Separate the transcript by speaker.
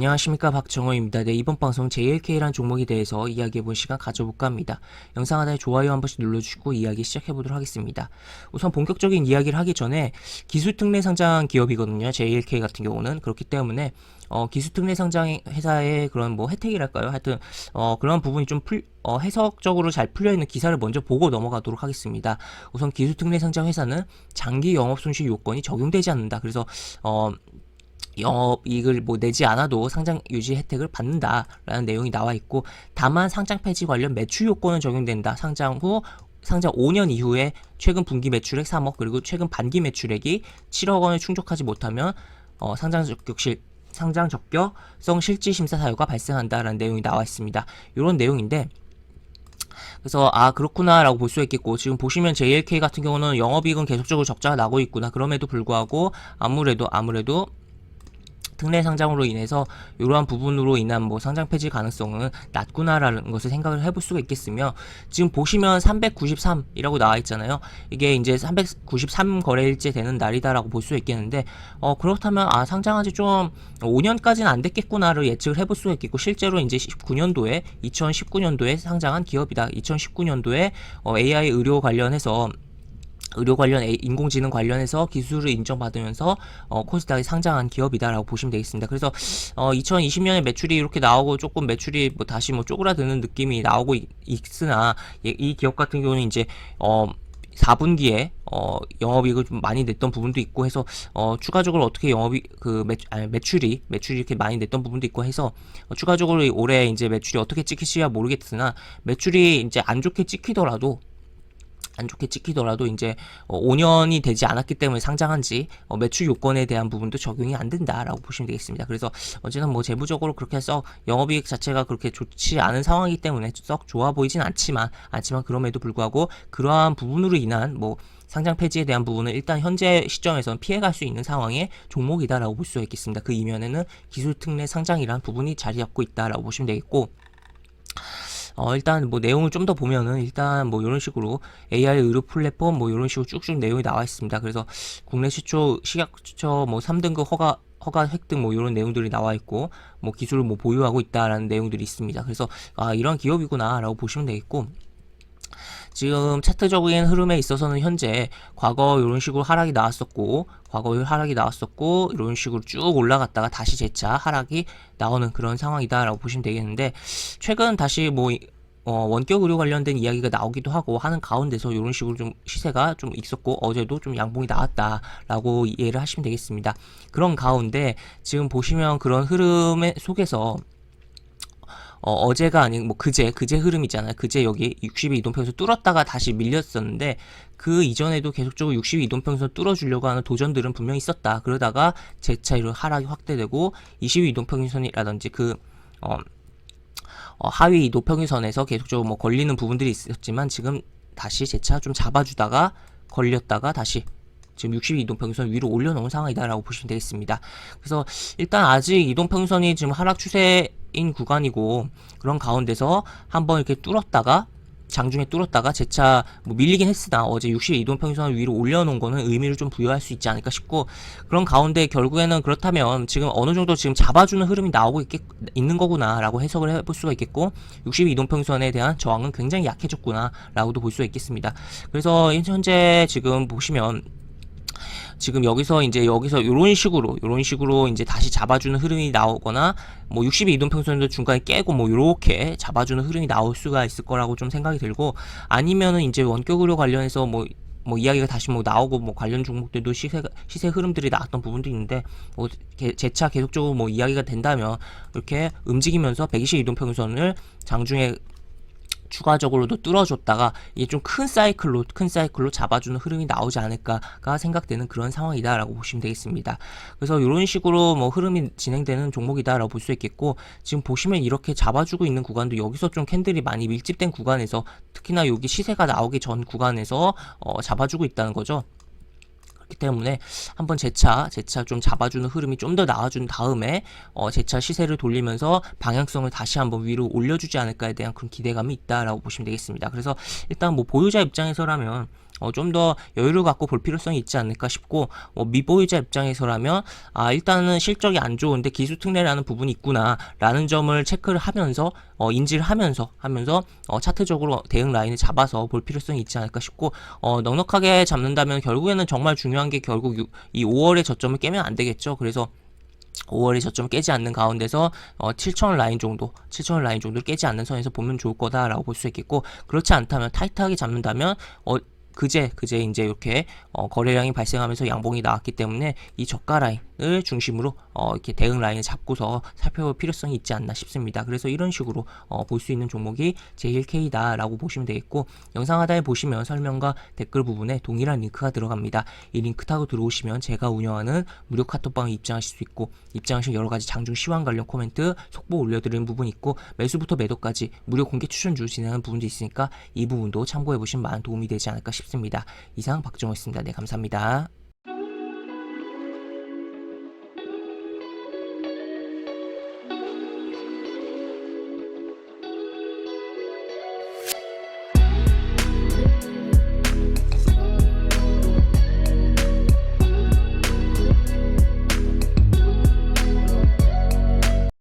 Speaker 1: 안녕하십니까 박정호입니다. 네, 이번 방송 JLK라는 종목에 대해서 이야기해볼 시간 가져볼까 합니다. 영상 하나에 좋아요 한 번씩 눌러주시고 이야기 시작해보도록 하겠습니다. 우선 본격적인 이야기를 하기 전에 기술특례 상장 기업이거든요. JLK 같은 경우는 그렇기 때문에 어, 기술특례 상장 회사의 그런 뭐 혜택이랄까요? 하여튼 어, 그런 부분이 좀 풀, 어, 해석적으로 잘 풀려 있는 기사를 먼저 보고 넘어가도록 하겠습니다. 우선 기술특례 상장 회사는 장기 영업 손실 요건이 적용되지 않는다. 그래서 어, 영업이익을 뭐 내지 않아도 상장 유지 혜택을 받는다라는 내용이 나와 있고 다만 상장 폐지 관련 매출 요건은 적용된다. 상장 후 상장 5년 이후에 최근 분기 매출액 3억 그리고 최근 반기 매출액이 7억 원을 충족하지 못하면 어, 상장 적격실 상장 적격성 실질 심사 사유가 발생한다라는 내용이 나와 있습니다. 이런 내용인데 그래서 아 그렇구나라고 볼 수 있겠고 지금 보시면 JLK 같은 경우는 영업이익은 계속적으로 적자가 나고 있구나 그럼에도 불구하고 아무래도 아무래도 특례 상장으로 인해서 이러한 부분으로 인한 뭐 상장 폐지 가능성은 낮구나라는 것을 생각을 해볼 수가 있겠으며 지금 보시면 393이라고 나와 있잖아요. 이게 이제 393 거래일째 되는 날이다라고 볼 수 있겠는데 어 그렇다면 아 상장한 지 좀 5년까지는 안 됐겠구나를 예측을 해볼 수가 있겠고 실제로 이제 19년도에 2019년도에 상장한 기업이다. 2019년도에 어 AI 의료 관련해서 의료 관련 인공지능 관련해서 기술을 인정받으면서 어, 코스닥에 상장한 기업이다라고 보시면 되겠습니다. 그래서 어, 2020년에 매출이 이렇게 나오고 조금 매출이 뭐 다시 뭐 쪼그라드는 느낌이 나오고 있, 있으나 이, 이 기업 같은 경우는 이제 어 4분기에 어 영업이익을 좀 많이 냈던 부분도 있고 해서 어 추가적으로 어떻게 영업이 그 매, 아니, 매출이 매출이 이렇게 많이 냈던 부분도 있고 해서 어, 추가적으로 올해 이제 매출이 어떻게 찍힐지야 모르겠으나 매출이 이제 안 좋게 찍히더라도 안 좋게 찍히더라도 이제 어, 5년이 되지 않았기 때문에 상장한지 어, 매출 요건에 대한 부분도 적용이 안 된다라고 보시면 되겠습니다. 그래서 어쨌든 뭐 재무적으로 그렇게 썩 영업이익 자체가 그렇게 좋지 않은 상황이기 때문에 썩 좋아 보이진 않지만 않지만 그럼에도 불구하고 그러한 부분으로 인한 뭐 상장 폐지에 대한 부분은 일단 현재 시점에서는 피해갈 수 있는 상황의 종목이다라고 볼 수가 있겠습니다. 그 이면에는 기술 특례 상장이라는 부분이 자리 잡고 있다라고 보시면 되겠고 어, 일단 뭐 내용을 좀 더 보면은 일단 뭐 이런 식으로 AI 의료 플랫폼 뭐 이런 식으로 쭉쭉 내용이 나와 있습니다. 그래서 국내 시초 식약 시초 뭐 3등급 허가 허가 획득 뭐 이런 내용들이 나와 있고 뭐 기술을 뭐 보유하고 있다라는 내용들이 있습니다. 그래서 아 이런 기업이구나라고 보시면 되겠고 지금 차트적인 흐름에 있어서는 현재 과거 이런 식으로 하락이 나왔었고 과거 하락이 나왔었고 이런 식으로 쭉 올라갔다가 다시 재차 하락이 나오는 그런 상황이다라고 보시면 되겠는데 최근 다시 뭐 어, 원격 의료 관련된 이야기가 나오기도 하고 하는 가운데서 이런 식으로 좀 시세가 좀 있었고 어제도 좀 양봉이 나왔다라고 이해를 하시면 되겠습니다. 그런 가운데 지금 보시면 그런 흐름의 속에서 어, 어제가 아닌 뭐 그제 그제 흐름이잖아요. 그제 여기 60의 이동평선 뚫었다가 다시 밀렸었는데 그 이전에도 계속적으로 60의 이동평선 뚫어주려고 하는 도전들은 분명히 있었다. 그러다가 재차 이런 하락이 확대되고 20의 이동평선이라든지 그 어, 어, 하위 이동평선에서 계속적으로 뭐 걸리는 부분들이 있었지만 지금 다시 재차 좀 잡아주다가 걸렸다가 다시 지금 60 이동평선 위로 올려놓은 상황이다라고 보시면 되겠습니다. 그래서 일단 아직 이동 평선이 지금 하락 추세인 구간이고 그런 가운데서 한번 이렇게 뚫었다가 장중에 뚫었다가 재차 뭐 밀리긴 했으나 어제 60 이동평선 위로 올려놓은 거는 의미를 좀 부여할 수 있지 않을까 싶고 그런 가운데 결국에는 그렇다면 지금 어느 정도 지금 잡아주는 흐름이 나오고 있겠, 있는 거구나라고 해석을 해볼 수가 있겠고 60 이동평선에 대한 저항은 굉장히 약해졌구나라고도 볼 수가 있겠습니다. 그래서 현재 지금 보시면 지금 여기서 이제 여기서 이런 식으로 이런 식으로 이제 다시 잡아주는 흐름이 나오거나 뭐 60의 이동평선도 중간에 깨고 뭐 이렇게 잡아주는 흐름이 나올 수가 있을 거라고 좀 생각이 들고 아니면은 이제 원격으로 관련해서 뭐뭐 이야기가 다시 뭐 나오고 뭐 관련 종목들도 시세 시세 흐름들이 나왔던 부분도 있는데 뭐 개- 재차 계속적으로 뭐 이야기가 된다면 이렇게 움직이면서 120 이동평선을 장중에 추가적으로도 뚫어줬다가 이게 좀 큰 사이클로 큰 사이클로 잡아주는 흐름이 나오지 않을까가 생각되는 그런 상황이다라고 보시면 되겠습니다. 그래서 이런 식으로 뭐 흐름이 진행되는 종목이다라고 볼 수 있겠고 지금 보시면 이렇게 잡아주고 있는 구간도 여기서 좀 캔들이 많이 밀집된 구간에서 특히나 여기 시세가 나오기 전 구간에서 어, 잡아주고 있다는 거죠. 그렇기 때문에 한번 재차 재차 좀 잡아주는 흐름이 좀 더 나와준 다음에 어, 재차 시세를 돌리면서 방향성을 다시 한번 위로 올려주지 않을까에 대한 그런 기대감이 있다라고 보시면 되겠습니다. 그래서 일단 뭐 보유자 입장에서라면 어, 좀 더 여유를 갖고 볼 필요성이 있지 않을까 싶고 어, 미보유자 입장에서라면 아 일단은 실적이 안 좋은데 기술 특례라는 부분이 있구나라는 점을 체크를 하면서 어, 인지를 하면서 하면서 어, 차트적으로 대응 라인을 잡아서 볼 필요성이 있지 않을까 싶고 어, 넉넉하게 잡는다면 결국에는 정말 중요한 게 결국 유- 이 5월의 저점을 깨면 안 되겠죠. 그래서 5월의 저점 깨지 않는 가운데서 어, 7천원 라인 정도, 7천원 라인 정도를 깨지 않는 선에서 보면 좋을 거다라고 볼 수 있겠고 그렇지 않다면 타이트하게 잡는다면 어 그제 그제 이제 이렇게 어, 거래량이 발생하면서 양봉이 나왔기 때문에 이 저가 라인을 중심으로 어, 이렇게 대응 라인을 잡고서 살펴볼 필요성이 있지 않나 싶습니다. 그래서 이런 식으로 어, 볼 수 있는 종목이 제1K다라고 보시면 되겠고 영상 하단에 보시면 설명과 댓글 부분에 동일한 링크가 들어갑니다. 이 링크 타고 들어오시면 제가 운영하는 무료 카톡방에 입장하실 수 있고 입장하시면 여러 가지 장중 시황 관련 코멘트 속보 올려드리는 부분이 있고 매수부터 매도까지 무료 공개 추천주 진행하는 부분도 있으니까 이 부분도 참고해 보시면 많은 도움이 되지 않을까 싶습니다. 이상 박정호였습니다. 네 감사합니다.